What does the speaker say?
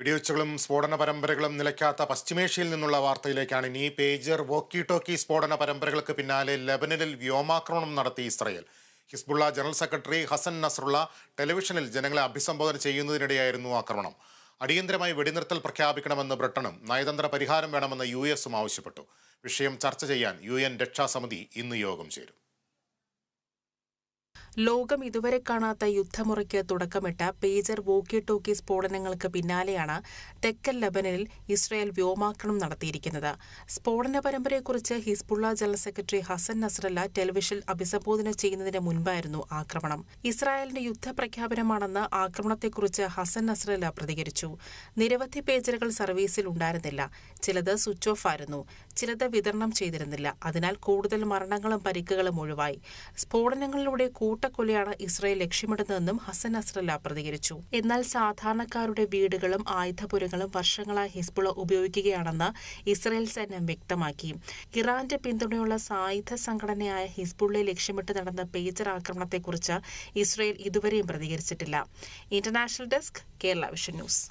വെടിവെച്ചുകളും സ്ഫോടന പരമ്പരകളും നിലയ്ക്കാത്ത പശ്ചിമേഷ്യയിൽ നിന്നുള്ള വാർത്തയിലേക്കാണ് ഇനി പേജർ വോക്കി ടോക്കി സ്ഫോടന പരമ്പരകൾക്ക് പിന്നാലെ ലബനനിൽ വ്യോമാക്രമണം നടത്തി Israel. Hezbollah general secretary Hassan Nasrallah ടെലിവിഷനിൽ ജനങ്ങളെ അഭിസംബോധന ചെയ്യുന്നതിനിടെയായിരുന്നു ആക്രമണം. അടിയന്തരമായി വെടിനിർത്തൽ പ്രഖ്യാപിക്കണമെന്ന് ബ്രിട്ടനും നയതന്ത്ര പരിഹാരം വേണമെന്ന് യു എസും ആവശ്യപ്പെട്ടു. വിഷയം ചർച്ച ചെയ്യാൻ യു എൻ രക്ഷാസമിതി ഇന്ന് യോഗം ചേരും. ലോകം ഇതുവരെ കാണാത്ത യുദ്ധമുറയ്ക്ക് തുടക്കമിട്ട പേജർ വോക്കി ടോക്കി സ്ഫോടനങ്ങൾക്ക് പിന്നാലെയാണ് തെക്കൻ ലബനനിൽ ഇസ്രായേൽ വ്യോമാക്രമണം നടത്തിയിരിക്കുന്നത്. സ്ഫോടന പരമ്പരയെക്കുറിച്ച് Hezbollah general secretary Hassan Nasrallah television അഭിസംബോധന ചെയ്യുന്നതിന് മുൻപായിരുന്നു ആക്രമണം. ഇസ്രായേലിന്റെ യുദ്ധപ്രഖ്യാപനമാണെന്ന് ആക്രമണത്തെക്കുറിച്ച് ഹസൻ നസ്രല്ല പ്രതികരിച്ചു. നിരവധി പേജറുകൾ സർവീസിൽ ഉണ്ടായിരുന്നില്ല. ചിലത് സ്വിച്ച് ഓഫ് ആയിരുന്നു. ചിലത് വിതരണം ചെയ്തിരുന്നില്ല. അതിനാൽ കൂടുതൽ മരണങ്ങളും പരിക്കുകളും ഒഴിവായി. സ്ഫോടനങ്ങളിലൂടെ കൂട്ടക്കൊലയാണ് ഇസ്രയേൽ ലക്ഷ്യമിടുന്നതെന്നും ഹസൻ അസ്രല്ല പ്രതികരിച്ചു. എന്നാൽ സാധാരണക്കാരുടെ വീടുകളും ആയുധപുരങ്ങളും വർഷങ്ങളായി ഹിസ്ബുള ഉപയോഗിക്കുകയാണെന്ന് ഇസ്രയേൽ സൈന്യം വ്യക്തമാക്കി. ഇറാന്റെ പിന്തുണയുള്ള സായുധ സംഘടനയായ ഹിസ്ബുള്ളെ ലക്ഷ്യമിട്ട് നടന്ന പേജർ ആക്രമണത്തെക്കുറിച്ച് ഇസ്രയേൽ ഇതുവരെയും പ്രതികരിച്ചിട്ടില്ല. International desk Kerala Vision news.